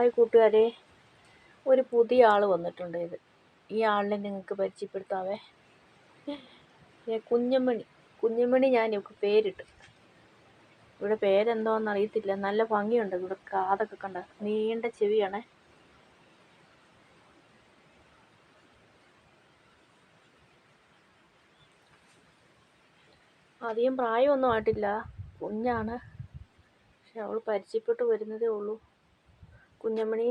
Hi കൂട്ടുകാരെ ഒരു പുതിയ ആൾ വന്നിട്ടുണ്ട് ഇത്. ഈ ആളിനെ നിങ്ങൾക്ക് പരിചയപ്പെടുത്താവേ. കുഞ്ഞമ്മണി. കുഞ്ഞമ്മണി ഞാൻ ഇവൾക്ക് പേരിട്ട്. ഇവിടെ പേരെന്തോന്ന് അറിയത്തില്ല. നല്ല ഭംഗിയുണ്ട് ഇവിടെ കാതൊക്കെ കണ്ട. നീണ്ട ചെവിയാണേ. അധികം പ്രായമൊന്നും ആയിട്ടില്ല. കുഞ്ഞാണ്. പക്ഷെ അവൾ പരിചയപ്പെട്ട് വരുന്നതേ ഉള്ളൂ. കുഞ്ഞമ്മണി.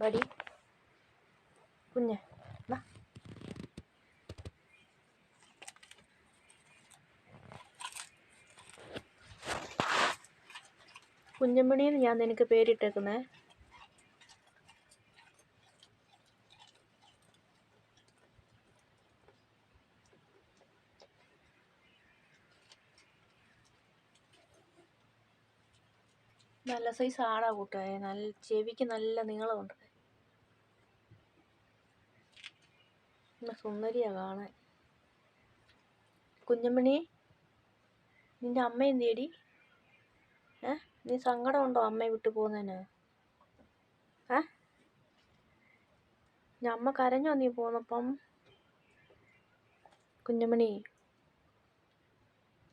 ബടി കുഞ്ഞ് നാ. കുഞ്ഞമ്മണിന്ന് ഞാൻ നിനക്ക് പേരിട്ടേക്കുന്നേ. നല്ല സൈസ് ആടാ കൂട്ടുകാരെ. നല്ല ചെവിക്ക് നല്ല നീളമുണ്ട്. സുന്ദരിയാ കാണാൻ. കുഞ്ഞമ്മണി നിന്റെ അമ്മ എന്തിയടി? ഏ? നീ സങ്കടമുണ്ടോ അമ്മയെ വിട്ടു പോകുന്നതിന്? ഏ? നീ അമ്മ കരഞ്ഞോ നീ പോന്നപ്പം കുഞ്ഞമ്മണി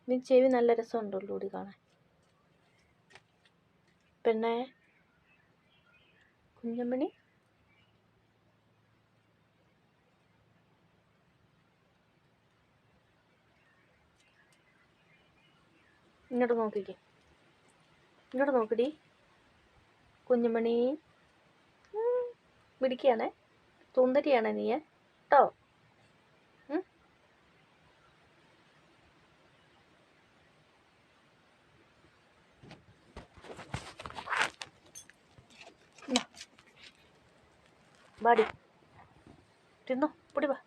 നീ ചെവി നല്ല രസമുണ്ടല്ലോ കൂടി കാണാൻ. പെണ്ണേ കുഞ്ഞമ്മണി? ഇങ്ങോട്ട് നോക്കിക്കേ. ഇങ്ങോട്ട് നോക്കടി. കുഞ്ഞുമണി പിടിക്കുകയാണേ സുന്ദരിയാണ് നീ കേട്ടോ വാടി. തിന്നോ പൊടി വാ.